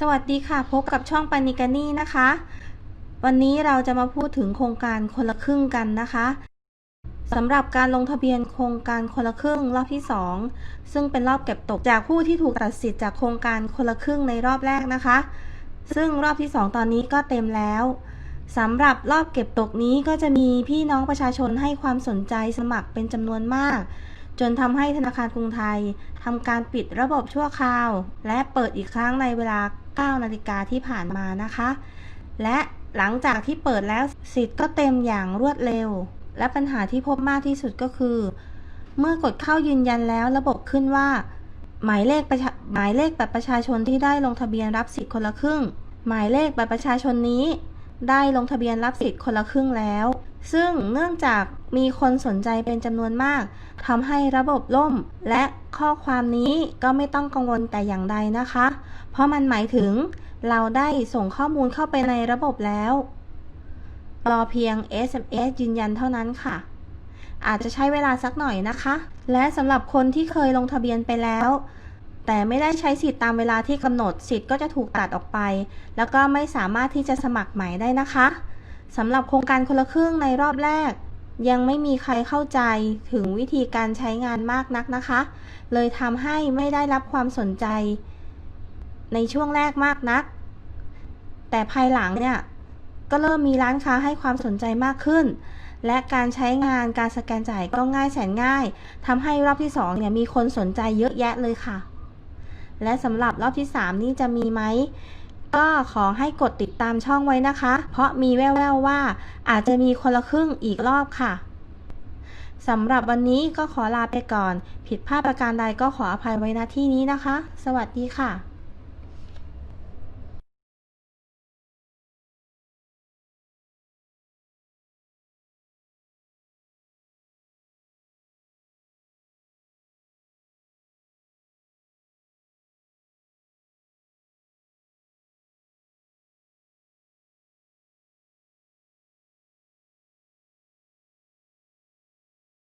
สวัสดีค่ะ พบกับช่องปานิกานี่นะคะ วันนี้เราจะมาพูดถึงโครงการคนละครึ่งกันนะคะสำหรับการลงทะเบียนโครงการคนละครึ่งรอบที่ 2 ซึ่งเป็นรอบเก็บตกจากผู้ที่ถูกตัดสิทธิ์จากโครงการคนละครึ่งในรอบแรกนะคะ ซึ่งรอบที่ 2 ตอนนี้ก็เต็มแล้วสำหรับรอบเก็บตกนี้ก็จะมีพี่น้องประชาชนให้ความสนใจสมัครเป็นจำนวนมาก จนทำให้ธนาคารกรุงไทยทำการปิดระบบชั่วคราว และเปิดอีกครั้งในเวลา 9 นาฬิกาที่ผ่านมานะคะ และหลังจากที่เปิดแล้วสิทธิ์ก็เต็มอย่างรวดเร็ว และปัญหาที่พบมากที่สุดก็คือ เมื่อกดเข้ายืนยันแล้วระบบขึ้นว่า หมายเลขประหมายเลขบัตรประชาชนที่ได้ลงทะเบียนรับสิทธิ์คนละครึ่ง หมายเลขบัตรประชาชนนี้ ได้ลงทะเบียนรับสิทธิ์คนละครึ่งแล้ว ซึ่งเนื่องจากมีคนสนใจเป็นจำนวนมากทำให้ระบบล่ม และข้อความนี้ก็ไม่ต้องกังวลแต่อย่างใดนะคะ เพราะมันหมายถึง เราได้ส่งข้อมูลเข้าไปในระบบแล้ว รอเพียง SMS ยืนยันเท่านั้นค่ะ อาจจะใช้เวลาสักหน่อยนะคะ และสำหรับคนที่เคยลงทะเบียนไปแล้ว แต่ไม่ได้ใช้สิทธิ์ตามเวลาที่กำหนดสิทธิ์ก็จะถูกตัดออกไป แล้วก็ไม่สามารถที่จะสมัครใหม่ได้นะคะสำหรับโครงการคนละครึ่งในรอบแรก ยังไม่มีใครเข้าใจถึงวิธีการใช้งานมากนักนะคะ เลยทำให้ไม่ได้รับความสนใจ ในช่วงแรกมากนัก แต่ภายหลังเนี่ยก็เริ่มมีร้านค้าให้ความสนใจมากขึ้น และการใช้งานการสแกนจ่ายก็ง่ายแสนง่ายทำให้รอบที่2เนี่ยมีคนสนใจเยอะแยะเลยค่ะ และสำหรับรอบที่ 3 นี่จะมีไหม ก็ขอให้กดติดตามช่องไว้นะคะ เพราะมีแว่วๆว่าอาจจะมีคนละครึ่งอีกรอบค่ะสำหรับวันนี้ก็ขอลาไปก่อน ผิดพลาดประการใดก็ขออภัยไว้ณที่นี้นะคะ สวัสดีค่ะ